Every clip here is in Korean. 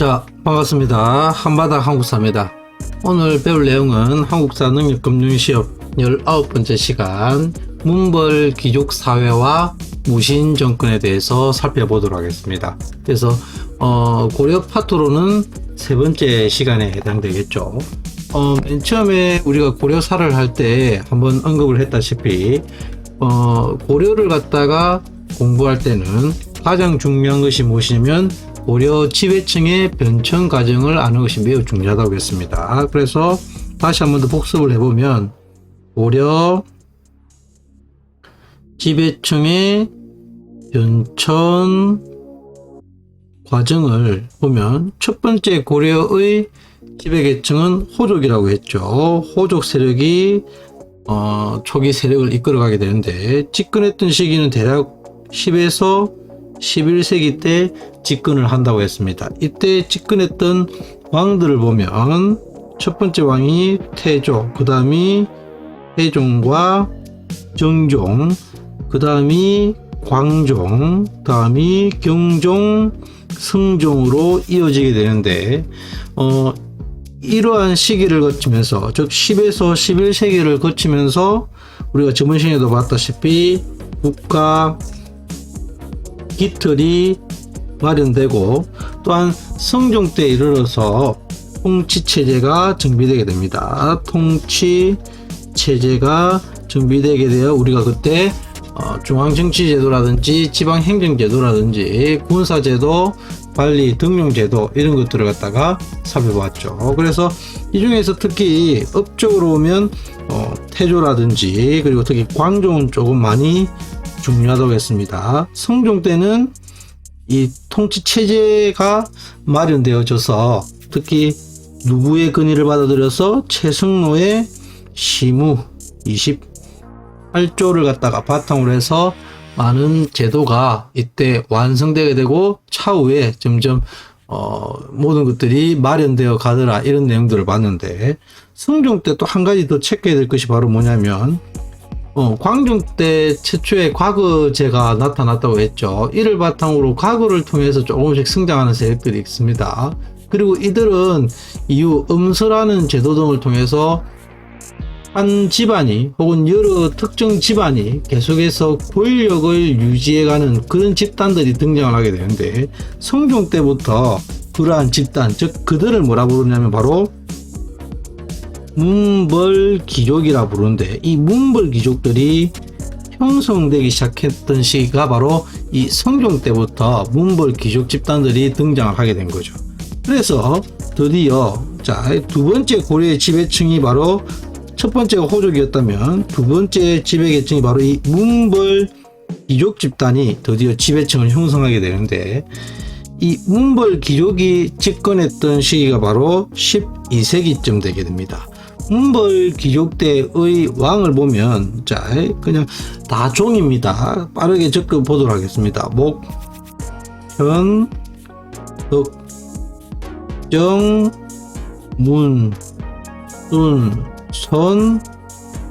자, 반갑습니다. 한바닥 한국사입니다. 오늘 배울 내용은 한국사 능력금융시험 19번째 시간 문벌 귀족 사회와 무신 정권에 대해서 살펴보도록 하겠습니다. 그래서 어, 고려 파토로는 세 번째 시간에 해당되겠죠. 어, 맨 처음에 우리가 고려사를 할 때 한번 언급을 했다시피 어, 고려를 갖다가 공부할 때는 가장 중요한 것이 무엇이냐면 고려 지배층의 변천 과정을 아는 것이 매우 중요하다고 했습니다. 그래서 다시 한 번 더 복습을 해보면 고려 지배층의 변천 과정을 보면 첫 번째 고려의 지배계층은 호족이라고 했죠. 호족 세력이 어, 초기 세력을 이끌어가게 되는데 집권했던 시기는 대략 10에서 11세기 때 집권을 한다고 했습니다. 이때 집권했던 왕들을 보면 첫 번째 왕이 태조, 그 다음이 태종과 정종, 그 다음이 광종, 다음이 경종, 성종으로 이어지게 되는데 어, 이러한 시기를 거치면서 즉 10에서 11세기를 거치면서 우리가 저번 시간에도 봤다시피 국가 기틀이 마련되고 또한 성종 때 이르러서 통치 체제가 정비되게 됩니다. 통치 체제가 정비되게 되어 우리가 그때 어, 중앙정치제도라든지 지방행정제도라든지 군사제도, 관리 등용제도 이런 것들을 갖다가 살펴봤죠. 그래서 이 중에서 특히 업적으로 보면 어, 태조라든지 그리고 특히 광종은 조금 많이 중요하다고 했습니다. 성종 때는 이 통치 체제가 마련되어져서 특히 누구의 건의를 받아들여서 최승로의 시무 28조를 갖다가 바탕으로 해서 많은 제도가 이때 완성되게 되고 차후에 점점 어, 모든 것들이 마련되어 가더라 이런 내용들을 봤는데 성종 때 또 한 가지 더 체크해야 될 것이 바로 뭐냐면 어, 광종 때 최초의 과거제가 나타났다고 했죠. 이를 바탕으로 과거를 통해서 조금씩 성장하는 세력들이 있습니다. 그리고 이들은 이후 음서라는 제도 등을 통해서 한 집안이 혹은 여러 특정 집안이 계속해서 권력을 유지해가는 그런 집단들이 등장을 하게 되는데 성종 때부터 그러한 집단 즉 그들을 뭐라 부르냐면 바로 문벌 귀족이라 부르는데 이 문벌 귀족들이 형성되기 시작했던 시기가 바로 이 성종 때부터 문벌 귀족 집단들이 등장을 하게 된 거죠. 그래서 드디어 자 두 번째 고려의 지배층이 바로 첫 번째가 호족이었다면 두 번째 지배계층이 바로 이 문벌 귀족 집단이 드디어 지배층을 형성하게 되는데 이 문벌 귀족이 집권했던 시기가 바로 12세기쯤 되게 됩니다. 문벌 귀족 때의 왕을 보면 자 그냥 다 종입니다. 빠르게 접근 보도록 하겠습니다. 목, 현, 덕, 정, 문, 순, 선,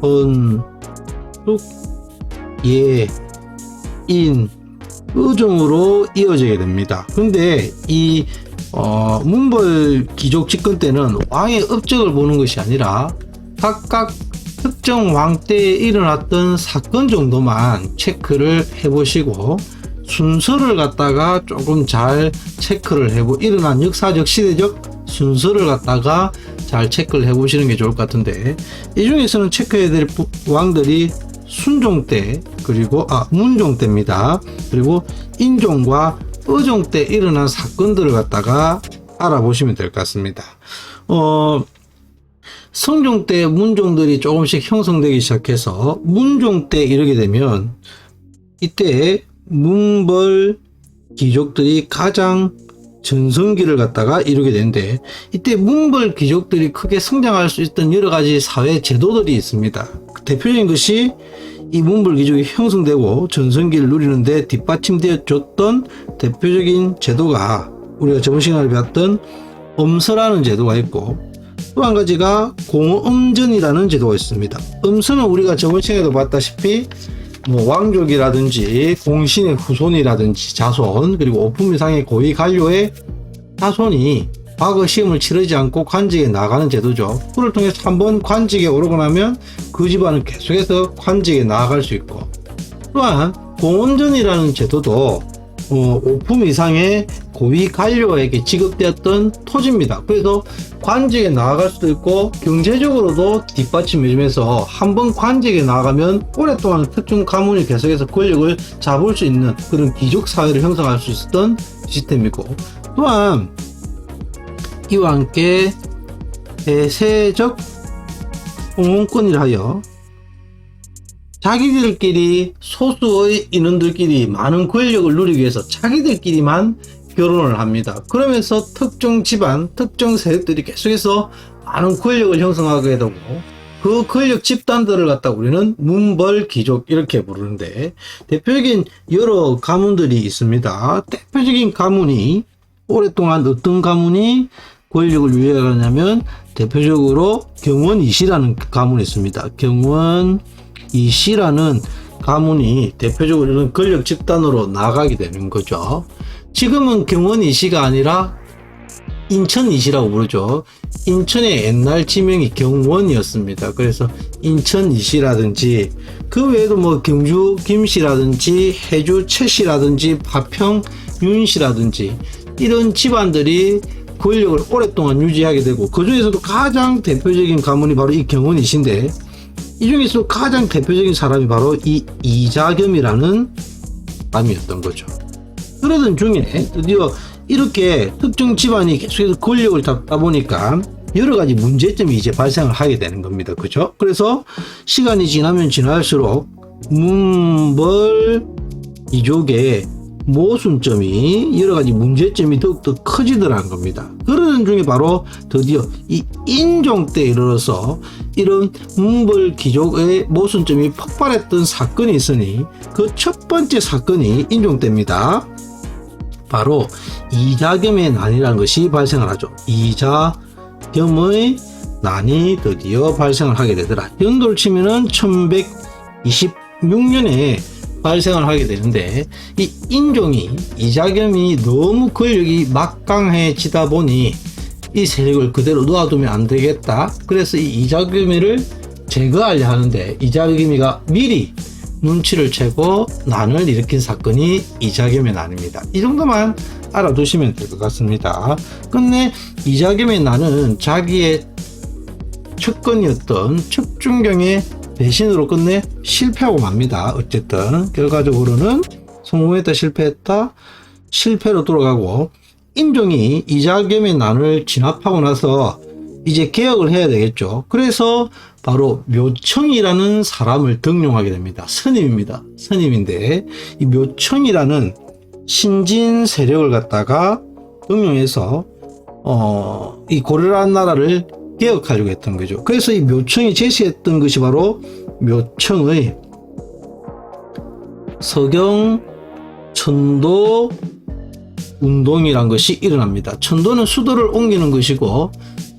헌, 뚝, 예, 인, 의종으로 이어지게 됩니다. 근데 이 어, 문벌 귀족 집권 때는 왕의 업적을 보는 것이 아니라 각각 특정 왕 때에 일어났던 사건 정도만 체크를 해보시고 순서를 갖다가 조금 잘 체크를 해보 일어난 역사적 시대적 순서를 갖다가 잘 체크를 해보시는 게 좋을 것 같은데 이 중에서는 체크해야 될 부- 왕들이 순종 때 그리고 아 문종 때입니다. 그리고 인종과 의종 때 일어난 사건들을 갖다가 알아보시면 될 것 같습니다 어 성종 때 문종들이 조금씩 형성되기 시작해서 문종 때 이르게 되면 이때 문벌 귀족들이 가장 전성기를 갖다가 이루게 되는데 이때 문벌 귀족들이 크게 성장할 수 있던 여러 가지 사회 제도들이 있습니다. 그 대표적인 것이 이 문벌 귀족이 형성되고 전성기를 누리는데 뒷받침되어 줬던 대표적인 제도가 우리가 저번 시간에 배웠던 엄서라는 제도가 있고 또 한 가지가 공엄전이라는 제도가 있습니다. 음서는 우리가 저번 시간에도 봤다시피 뭐 왕족이라든지 공신의 후손이라든지 자손 그리고 오품 이상의 고위 관료의 자손이 과거 시험을 치르지 않고 관직에 나가는 제도죠. 그를 통해서 한번 관직에 오르고 나면 그 집안은 계속해서 관직에 나아갈 수 있고 또한 공원전이라는 제도도 어, 5품 이상의 고위 관료에게 지급되었던 토지입니다. 그래서 관직에 나아갈 수도 있고 경제적으로도 뒷받침해 주면서 한번 관직에 나가면 오랫동안 특정 가문이 계속해서 권력을 잡을 수 있는 그런 귀족 사회를 형성할 수 있었던 시스템이고 또한 이와 함께 대세적 공원권이라 하여 자기들끼리 소수의 인원들끼리 많은 권력을 누리기 위해서 자기들끼리만 결혼을 합니다. 그러면서 특정 집안, 특정 세력들이 계속해서 많은 권력을 형성하게 되고 그 권력 집단들을 갖다 우리는 문벌 귀족 이렇게 부르는데 대표적인 여러 가문들이 있습니다. 대표적인 가문이 오랫동안 어떤 가문이 권력을 유지하냐면 대표적으로 경원 이시라는 가문이 있습니다. 경원 이시라는 가문이 대표적으로 이런 권력 집단으로 나가게 되는 거죠. 지금은 경원 이시가 아니라 인천 이시라고 부르죠. 인천의 옛날 지명이 경원이었습니다. 그래서 인천 이시라든지 그 외에도 뭐 경주 김씨라든지 해주 최씨라든지 파평 윤씨라든지 이런 집안들이 권력을 오랫동안 유지하게 되고 그 중에서도 가장 대표적인 가문이 바로 이 경원이신데 이 중에서 가장 대표적인 사람이 바로 이 이자겸이라는 사람이었던 거죠. 그러던 중에 드디어 이렇게 특정 집안이 계속해서 권력을 잡다 보니까 여러 가지 문제점이 이제 발생을 하게 되는 겁니다. 그죠? 그래서 시간이 지나면 지날수록 문벌 이족의 모순점이 여러 가지 문제점이 더욱더 커지더라는 겁니다. 그러는 중에 바로 드디어 이 인종 때 이르러서 이런 문벌 귀족의 모순점이 폭발했던 사건이 있으니 그 첫 번째 사건이 인종 때입니다. 바로 이자겸의 난이라는 것이 발생을 하죠. 이자겸의 난이 드디어 발생을 하게 되더라. 연도를 치면은 1126년에 발생을 하게 되는데 이 인종이 이자겸이 너무 권력이 막강해지다 보니 이 세력을 그대로 놓아두면 안 되겠다. 그래서 이 이자겸이를 제거하려 하는데 이자겸이가 미리 눈치를 채고 난을 일으킨 사건이 이자겸의 난입니다. 이 정도만 알아두시면 될 것 같습니다. 끝내 이자겸의 난은 자기의 척건이었던 척준경의 배신으로 끝내 실패하고 맙니다. 어쨌든 결과적으로는 성공했다 실패했다 실패로 돌아가고 인종이 이자겸의 난을 진압하고 나서 이제 개혁을 해야 되겠죠. 그래서 바로 묘청이라는 사람을 등용하게 됩니다. 스님입니다. 스님인데 이 묘청이라는 신진 세력을 갖다가 등용해서 어, 이 고려라는 나라를 개혁하려고 했던 거죠. 그래서 이 묘청이 제시했던 것이 바로 묘청의 서경 천도 운동이란 것이 일어납니다. 천도는 수도를 옮기는 것이고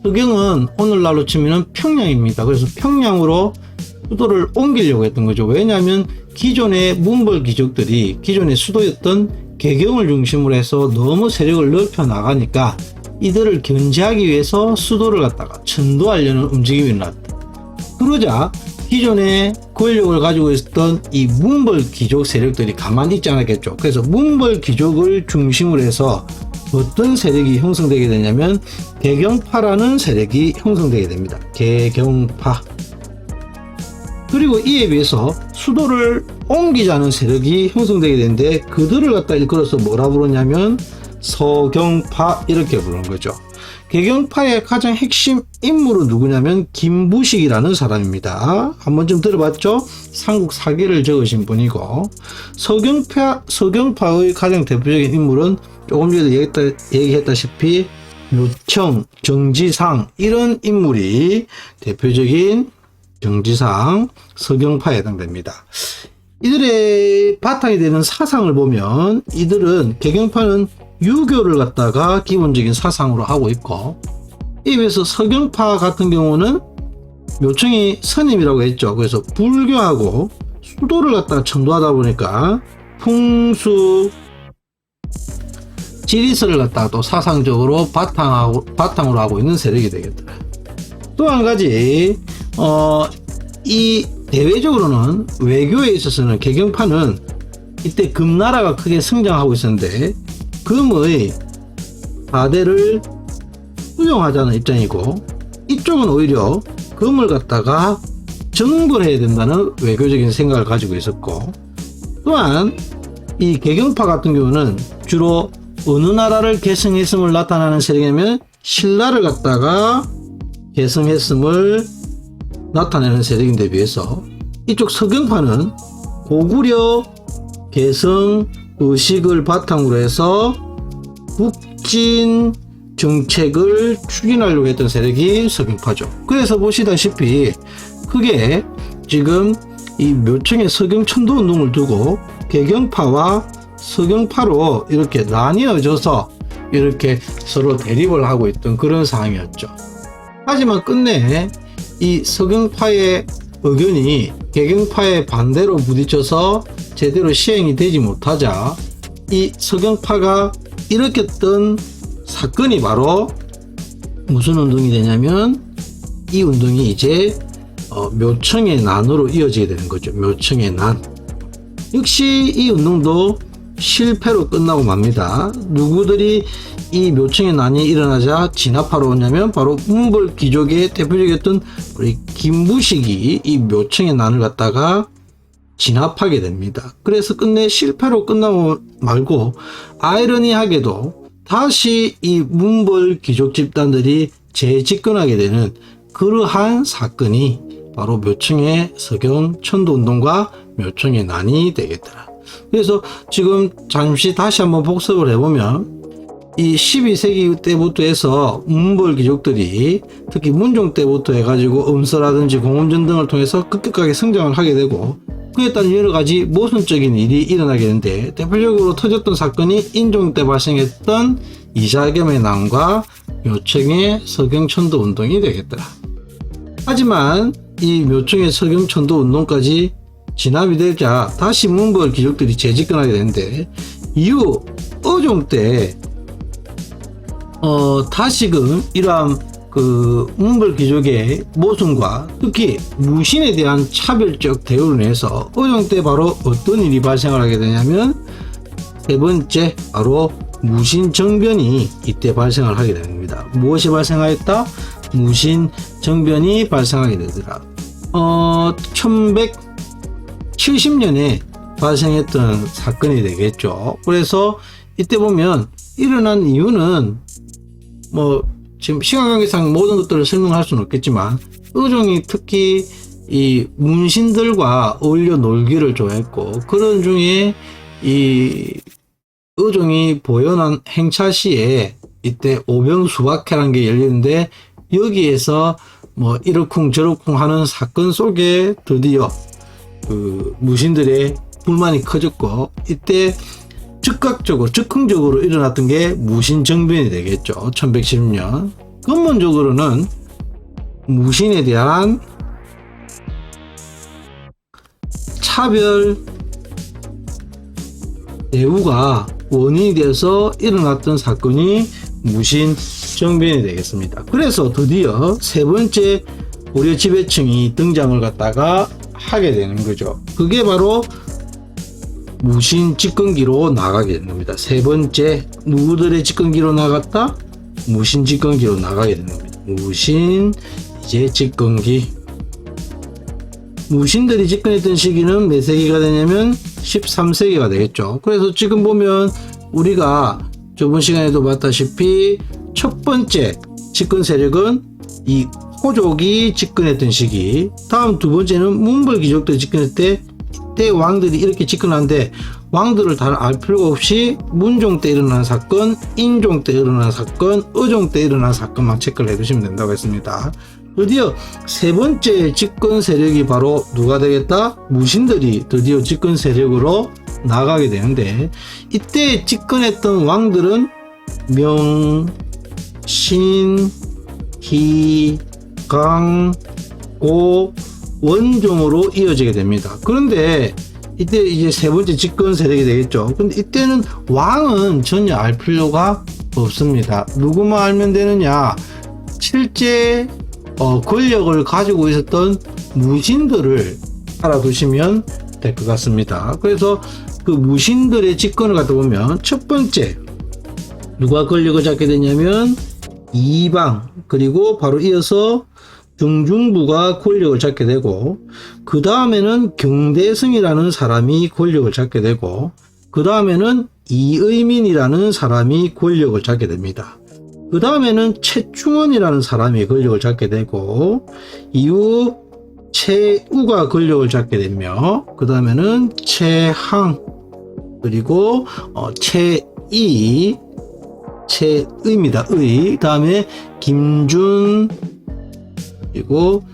서경은 오늘날로 치면 평양입니다. 그래서 평양으로 수도를 옮기려고 했던 거죠. 왜냐하면 기존의 문벌 귀족들이 기존의 수도였던 개경을 중심으로 해서 너무 세력을 넓혀 나가니까 이들을 견제하기 위해서 수도를 갖다가 천도하려는 움직임이 일어났다. 그러자 기존의 권력을 가지고 있었던 이 문벌 귀족 세력들이 가만히 있지 않았겠죠. 그래서 문벌 귀족을 중심으로 해서 어떤 세력이 형성되게 되냐면 개경파라는 세력이 형성되게 됩니다. 개경파. 그리고 이에 비해서 수도를 옮기자는 세력이 형성되게 되는데 그들을 갖다 일컬어서 뭐라 부르냐면 서경파 이렇게 부르는 거죠. 개경파의 가장 핵심 인물은 누구냐면 김부식이라는 사람입니다. 한번 좀 들어봤죠? 삼국 사기를 적으신 분이고 서경파 서경파의 가장 대표적인 인물은 조금 전에 얘기했다, 얘기했다시피 묘청, 정지상 이런 인물이 대표적인 정지상 서경파에 해당됩니다. 이들의 바탕이 되는 사상을 보면 이들은 개경파는 유교를 갖다가 기본적인 사상으로 하고 있고 이에 비해서 서경파 같은 경우는 묘청이 스님이라고 했죠. 그래서 불교하고 수도를 갖다가 천도하다 보니까 풍수 지리스를 갖다가 또 사상적으로 바탕하고, 바탕으로 하고 있는 세력이 되겠더라. 또한 가지, 어, 이 대외적으로는 외교에 있어서는 개경파는 이때 금나라가 크게 성장하고 있었는데 금의 바대를 운영하자는 입장이고 이쪽은 오히려 금을 갖다가 정벌해야 된다는 외교적인 생각을 가지고 있었고 또한 이 개경파 같은 경우는 주로 어느 나라를 계승했음을 나타나는 세력이냐면 신라를 갖다가 계승했음을 나타내는 세력인데 비해서 이쪽 서경파는 고구려 개성 의식을 바탕으로 해서 북진 정책을 추진하려고 했던 세력이 서경파죠. 그래서 보시다시피 크게 지금 이 묘청의 서경천도 운동을 두고 개경파와 서경파로 이렇게 나뉘어져서 이렇게 서로 대립을 하고 있던 그런 상황이었죠. 하지만 끝내 이 서경파의 의견이 개경파의 반대로 부딪혀서 제대로 시행이 되지 못하자 이 서경파가 일으켰던 사건이 바로 무슨 운동이 되냐면 이 운동이 이제 어, 묘청의 난으로 이어지게 되는 거죠. 묘청의 난. 역시 이 운동도 실패로 끝나고 맙니다. 누구들이 이 묘청의 난이 일어나자 진압하러 오냐면 바로 문벌 귀족의 대표적이었던 우리 김부식이 이 묘청의 난을 갖다가 진압하게 됩니다. 그래서 끝내 실패로 끝나고 말고 아이러니하게도 다시 이 문벌 귀족 집단들이 재집권하게 되는 그러한 사건이 바로 묘청의 서경 천도 운동과 묘청의 난이 되겠더라. 그래서 지금 잠시 다시 한번 복습을 해보면 이 12세기 때부터 해서 문벌 귀족들이 특히 문종 때부터 해가지고 음서라든지 공원전 등을 통해서 급격하게 성장을 하게 되고 그에 따른 여러 가지 모순적인 일이 일어나게 되는데 대표적으로 터졌던 사건이 인종 때 발생했던 이자겸의 난과 묘청의 서경천도 운동이 되겠더라. 하지만 이 묘청의 서경천도 운동까지 진압이 되자 다시 문벌 귀족들이 재집권하게 되는데 이후 어종 때 어, 다시금 이러한 그 문벌 귀족의 모순과 특히 무신에 대한 차별적 대우를 해서 어종 때 바로 어떤 일이 발생을 하게 되냐면 세 번째 바로 무신 정변이 이때 발생을 하게 됩니다. 무엇이 발생하였다? 무신 정변이 발생하게 되더라. 어, 1170년에 발생했던 사건이 되겠죠. 그래서 이때 보면 일어난 이유는 뭐 지금 시간 관계상 모든 것들을 설명할 수는 없겠지만 의종이 특히 이 문신들과 어울려 놀기를 좋아했고 그런 중에 이 의종이 보현한 행차 시에 이때 오병수박회라는 게 열리는데 여기에서 뭐 이러쿵 저러쿵 하는 사건 속에 드디어 그 무신들의 불만이 커졌고 이때 즉각적으로 즉흥적으로 일어났던 게 무신정변이 되겠죠. 1110년. 근본적으로는 무신에 대한 차별 대우가 원인이 돼서 일어났던 사건이 무신 정변이 되겠습니다. 그래서 드디어 세 번째 고려 지배층이 등장을 갖다가 하게 되는 거죠. 그게 바로 무신 집권기로 나가게 되는 겁니다. 세 번째 누구들의 집권기로 나갔다? 무신 집권기로 나가게 되는 겁니다. 무신 이제 집권기 무신들이 집권했던 시기는 몇 세기가 되냐면 13세기가 되겠죠. 그래서 지금 보면 우리가 저번 시간에도 봤다시피 첫 번째 집권 세력은 이 호족이 집권했던 시기 다음 두 번째는 문벌 귀족들이 집권할 때이 때 왕들이 이렇게 집권하는데 왕들을 다 알 필요가 없이 문종 때 일어난 사건, 인종 때 일어난 사건, 의종 때 일어난 사건만 체크를 해두시면 된다고 했습니다. 드디어 세 번째 집권 세력이 바로 누가 되겠다? 무신들이 드디어 집권 세력으로 나가게 되는데 이때 집권했던 왕들은 명, 신, 희, 강, 고, 원종으로 이어지게 됩니다. 그런데 이때 이제 세 번째 집권 세력이 되겠죠. 근데 이때는 왕은 전혀 알 필요가 없습니다. 누구만 알면 되느냐? 실제 어, 권력을 가지고 있었던 무신들을 알아두시면 될 것 같습니다. 그래서 그 무신들의 집권을 갖다 보면 첫 번째 누가 권력을 잡게 되냐면 이방 그리고 바로 이어서 중중부가 권력을 잡게 되고 그 다음에는 경대승이라는 사람이 권력을 잡게 되고 그 다음에는 이의민이라는 사람이 권력을 잡게 됩니다. 그 다음에는 최충원이라는 사람이 권력을 잡게 되고 이후 최우가 권력을 잡게 되며 그 다음에는 최항 그리고 어, 최이 최의입니다. 의 다음에 김준 그리고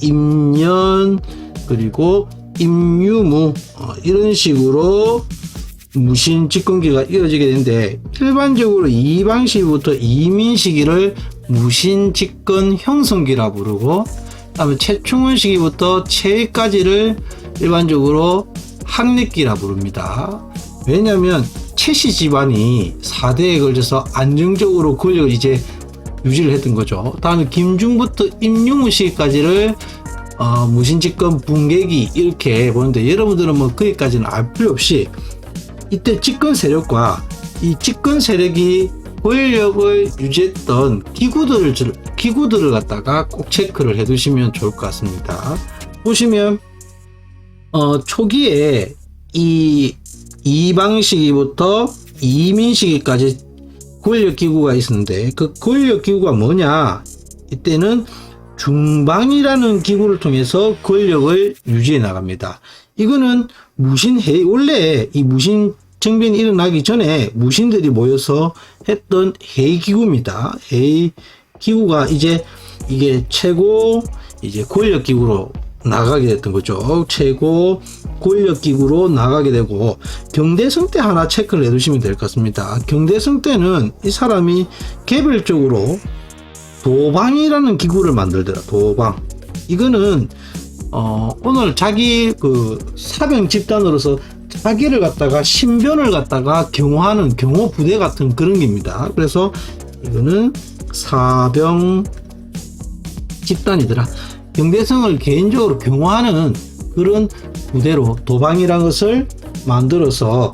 임년 그리고 임유무 어, 이런 식으로 무신 집권기가 이어지게 되는데 일반적으로 이 방식부터 이민 시기를 무신 집권 형성기라 부르고 그다음에 최충원 시기부터 최까지를 일반적으로 학력기라 부릅니다. 왜냐하면 최씨 집안이 4대에 걸쳐서 안정적으로 권력을 이제 유지를 했던 거죠. 다음에 김중부터 임용우 시기까지를 어, 무신집권 붕괴기 이렇게 보는데 여러분들은 뭐 거기까지는 알 필요 없이 이때 집권 세력과 이 집권 세력이 권력을 유지했던 기구들을 줄- 기구들을 갖다가 꼭 체크를 해두시면 좋을 것 같습니다. 보시면 어, 초기에 이 이방 시기부터 이민 시기까지 권력 기구가 있었는데 그 권력 기구가 뭐냐? 이때는 중방이라는 기구를 통해서 권력을 유지해 나갑니다. 이거는 무신회의 원래 이 무신政변이 일어나기 전에 무신들이 모여서 했던 회의 기구입니다. 회의 기구가 이제 이게 최고 이제 권력 기구로 나가게 됐던 거죠. 최고 권력 기구로 나가게 되고 경대성 때 하나 체크를 해두시면 될 것 같습니다. 경대성 때는 이 사람이 개별적으로 도방이라는 기구를 만들더라. 도방. 이거는 어, 오늘 자기 그 사병 집단으로서 자기를 갖다가 신변을 갖다가 경호하는 경호 부대 같은 그런 겁니다. 그래서 이거는 사병 집단이더라. 경대성을 개인적으로 경호하는 그런 부대로 도방이라는 것을 만들어서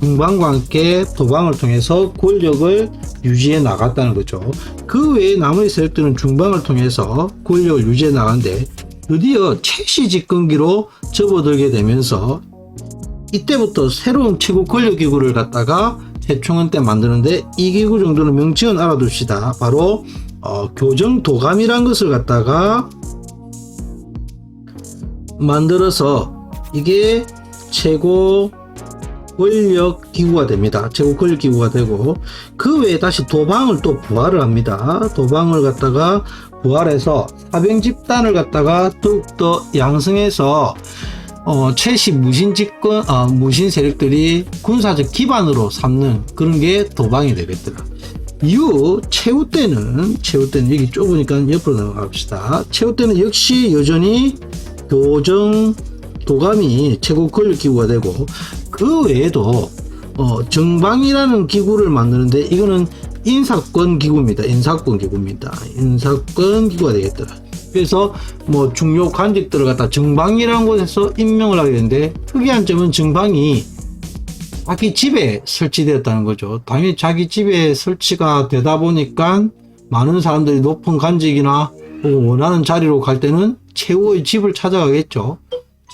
중방과 함께 도방을 통해서 권력을 유지해 나갔다는 거죠. 그 외에 나머지 세력들은 중방을 통해서 권력을 유지해 나갔는데 드디어 최씨 집권기로 접어들게 되면서 이때부터 새로운 최고 권력 기구를 갖다가 최충원 때 만드는데 이 기구 정도는 명칭은 알아둡시다. 바로 어, 교정 도감이란 것을 갖다가 만들어서 이게 최고 권력 기구가 됩니다. 최고 권력 기구가 되고 그 외에 다시 도방을 또 부활을 합니다. 도방을 갖다가 부활해서 사병 집단을 갖다가 더욱더 양성해서 어, 최씨 무신 집권, 아, 무신 세력들이 군사적 기반으로 삼는 그런 게 도방이 되겠더라. 이후 최후 때는 최후 때는 여기 좁으니까 옆으로 넘어갑시다. 최후 때는 역시 여전히 교정 도감이 최고 권력 기구가 되고 그 외에도 어, 정방이라는 기구를 만드는데 이거는 인사권 기구입니다. 인사권 기구입니다. 인사권 기구가 되겠더라. 그래서 뭐 중요 관직들을 갖다 정방이라는 곳에서 임명을 하게 되는데 특이한 점은 정방이 자기 집에 설치되었다는 거죠. 당연히 자기 집에 설치가 되다 보니까 많은 사람들이 높은 관직이나 혹은 원하는 자리로 갈 때는 최후의 집을 찾아가겠죠.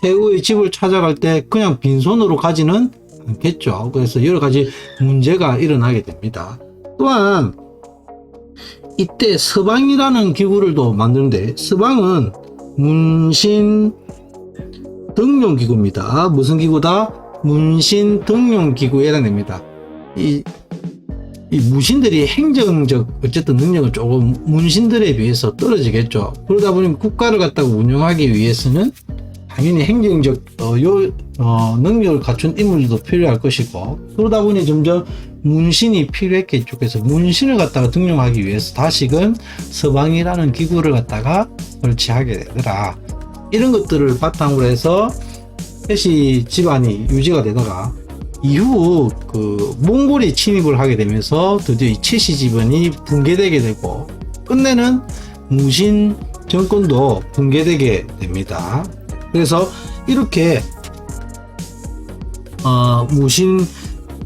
최후의 집을 찾아갈 때 그냥 빈손으로 가지는 않겠죠. 그래서 여러 가지 문제가 일어나게 됩니다. 또한 이때 서방이라는 기구를 또 만드는데 서방은 문신 등용 기구입니다. 무슨 기구다? 문신 등용 기구에 해당됩니다. 이, 이 무신들이 행정적 어쨌든 능력은 조금 문신들에 비해서 떨어지겠죠. 그러다 보니 국가를 갖다가 운영하기 위해서는 당연히 행정적 어, 요, 어, 능력을 갖춘 인물들도 필요할 것이고 그러다 보니 점점 문신이 필요했겠죠. 그래서 문신을 갖다가 등용하기 위해서 다시금 서방이라는 기구를 갖다가 설치하게 되더라. 이런 것들을 바탕으로 해서 채시 집안이 유지가 되다가 이후 그 몽골이 침입을 하게 되면서 드디어 이 채시 집안이 붕괴되게 되고 끝내는 무신 정권도 붕괴되게 됩니다. 그래서 이렇게 어, 무신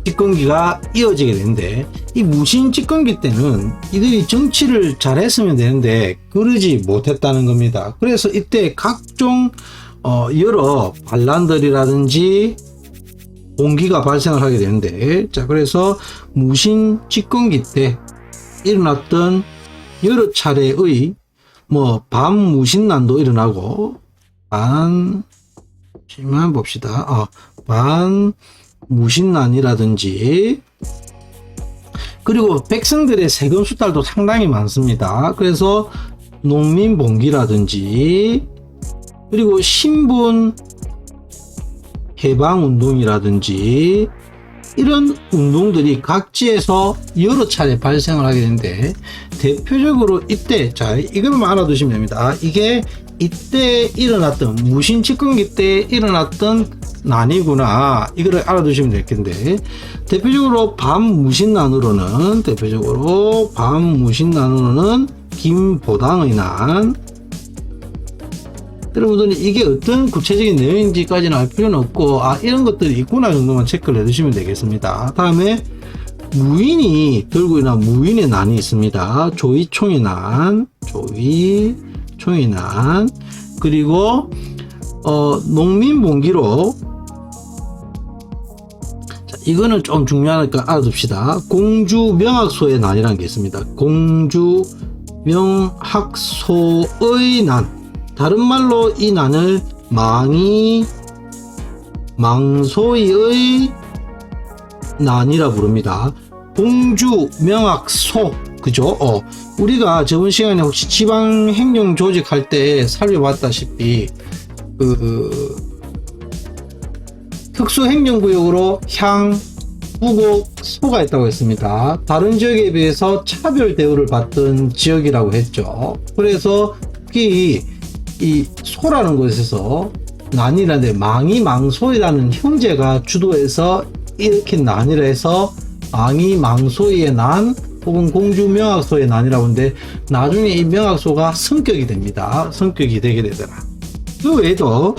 집권기가 이어지게 되는데 이 무신 집권기 때는 이들이 정치를 잘했으면 되는데 그러지 못했다는 겁니다. 그래서 이때 각종 어, 여러 반란들이라든지 공기가 발생을 하게 되는데 자 그래서 무신 집권기 때 일어났던 여러 차례의 뭐 반무신난도 일어나고 반 잠시만 봅시다. 어, 반무신난이라든지 그리고 백성들의 세금 수달도 상당히 많습니다. 그래서 농민 봉기라든지 그리고 신분 해방 운동이라든지 이런 운동들이 각지에서 여러 차례 발생을 하게 되는데 대표적으로 이때 자 이것만 알아두시면 됩니다. 아, 이게 이때 일어났던 무신 집권기 때 일어났던 난이구나 이거를 알아두시면 되겠는데 대표적으로 반무신 난으로는 대표적으로 반무신 난으로는 김보당의 난 여러분들은 이게 어떤 구체적인 내용인지까지는 알 필요는 없고 아 이런 것들이 있구나 정도만 체크를 해두시면 되겠습니다. 다음에 무인이 들고 있는 무인의 난이 있습니다. 조이총의 난 조이 총의 난. 그리고 어, 농민봉기로. 자, 이거는 좀 중요하니까 알아둡시다. 공주 명학소의 난이라는 게 있습니다. 공주 명학소의 난 다른 말로 이 난을 망이 망소의 난이라 부릅니다. 공주 명학소 그죠? 어, 우리가 저번 시간에 혹시 지방 행정 조직할 때 살펴봤다시피 그 특수 행정구역으로 향, 부곡, 소가 있다고 했습니다. 다른 지역에 비해서 차별 대우를 받던 지역이라고 했죠. 그래서 특히 이 소라는 곳에서 난이라는데 망이 망소이라는 형제가 주도해서 일으킨 난이라 해서 망이 망소이의 난 혹은 공주 명학소의 난이라고 하는데 나중에 이 명학소가 성격이 됩니다. 성격이 되게 되더라. 그 외에도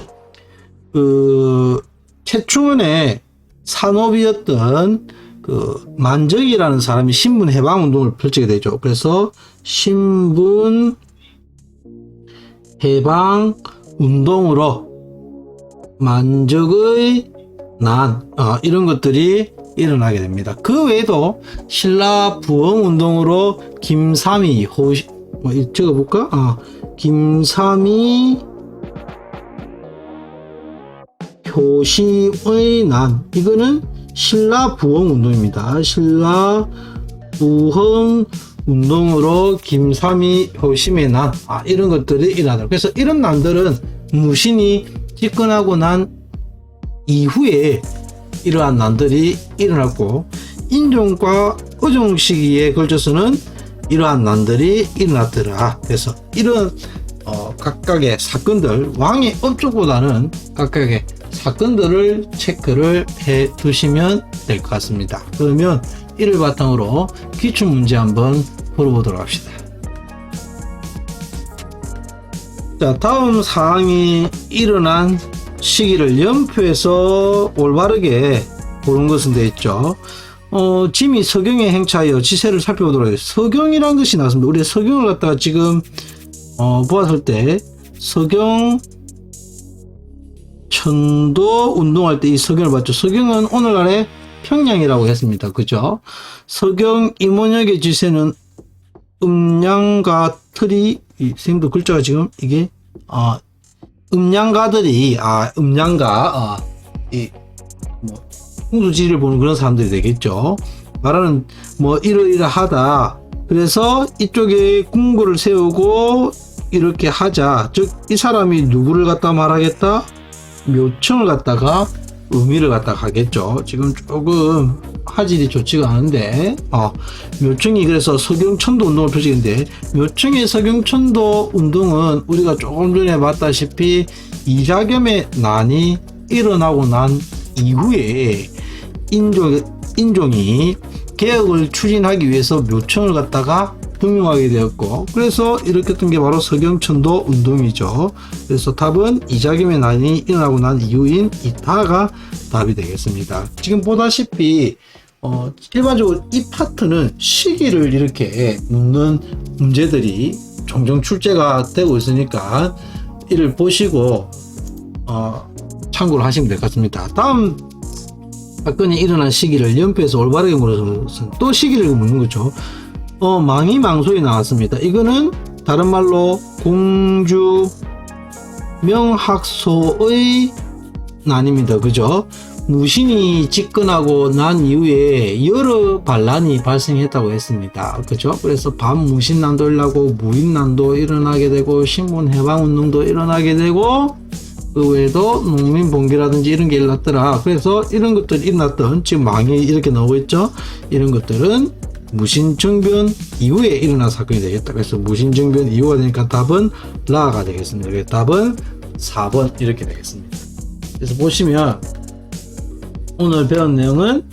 그 최충원의 산업이었던 그 만정이라는 사람이 신분 해방 운동을 펼치게 되죠. 그래서 신분 해방 운동으로 만적의 난 어, 이런 것들이 일어나게 됩니다. 그 외에도 신라 부흥 운동으로 김삼이 호시 뭐 이- 적어볼까? 어, 김삼이 효시의 난 이거는 신라 부흥 운동입니다. 신라 부흥 운동으로 김삼이 효심의 난 아, 이런 것들이 일어나다. 그래서 이런 난들은 무신이 집권하고 난 이후에 이러한 난들이 일어났고 인종과 의종 시기에 걸쳐서는 이러한 난들이 일어났더라. 그래서 이런 어, 각각의 사건들 왕의 업적보다는 각각의 사건들을 체크를 해 두시면 될 것 같습니다. 그러면 이를 바탕으로 기출 문제 한번 풀어보도록 합시다. 자, 다음 사항이 일어난 시기를 연표해서 올바르게 보는 것은 되어 있죠. 어, 짐이 서경에 행차하여 지세를 살펴보도록 하겠습니다. 서경이라는 것이 나왔습니다. 우리 서경을 갖다가 지금 어, 보았을 때 서경 천도 운동할 때이 서경을 봤죠. 서경은 오늘날의 평양이라고 했습니다. 그죠? 서경 임원역의 지세는 음양가 틀이 이 선생님도 글자가 지금 이게 아 음양가들이 아 음양가 아이뭐 풍수지리를 보는 그런 사람들이 되겠죠. 말하는 뭐 이러이러하다. 그래서 이쪽에 궁궐을 세우고 이렇게 하자. 즉 이 사람이 누구를 갖다 말하겠다? 묘청을 갖다가 의미를 갖다가 하겠죠. 지금 조금 화질이 좋지가 않은데, 어, 묘청이 그래서 석영천도 운동을 펼치는데, 묘청의 석영천도 운동은 우리가 조금 전에 봤다시피 이자겸의 난이 일어나고 난 이후에 인종, 인종이 개혁을 추진하기 위해서 묘청을 갖다가 등용하게 되었고 그래서 이렇게 했던 게 바로 서경천도 운동이죠. 그래서 답은 이자겸의 난이 일어나고 난 이후인 이타가 답이 되겠습니다. 지금 보다시피 어, 일반적으로 이 파트는 시기를 이렇게 묻는 문제들이 종종 출제가 되고 있으니까 이를 보시고 어, 참고를 하시면 될 것 같습니다. 다음 사건이 일어난 시기를 연표에서 올바르게 물어서 또 시기를 묻는 거죠. 어, 망이 망소에 나왔습니다. 이거는 다른 말로 공주 명학소의 난입니다. 그죠? 무신이 집권하고 난 이후에 여러 반란이 발생했다고 했습니다. 그죠? 그래서 반무신난도 일어나고 무인난도 일어나게 되고 신분해방운동도 일어나게 되고 그 외에도 농민봉기라든지 이런 게 일어났더라. 그래서 이런 것들이 일어났던 지금 망이 이렇게 나오고 있죠. 이런 것들은 무신정변 이후에 일어난 사건이 되겠다. 그래서 무신정변 이후가 되니까 답은 라가 되겠습니다. 답은 4번 이렇게 되겠습니다. 그래서 보시면 오늘 배운 내용은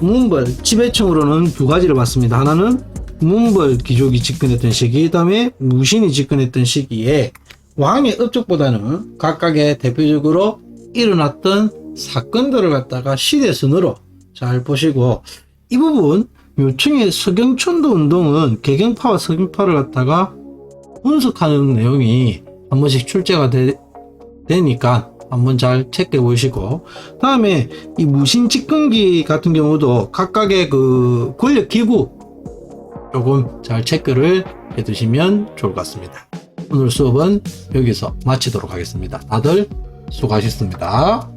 문벌 지배청으로는 두 가지를 봤습니다. 하나는 문벌 귀족이 집권했던 시기, 그 다음에 무신이 집권했던 시기에 왕의 업적보다는 각각의 대표적으로 일어났던 사건들을 갖다가 시대 순으로 잘 보시고 이 부분 묘청의 서경천도 운동은 개경파와 서경파를 갖다가 분석하는 내용이 한 번씩 출제가 되, 되니까 한번 잘 체크해 보시고 다음에 이 무신 집권기 같은 경우도 각각의 그 권력 기구 조금 잘 체크를 해 두시면 좋을 것 같습니다. 오늘 수업은 여기서 마치도록 하겠습니다. 다들 수고하셨습니다.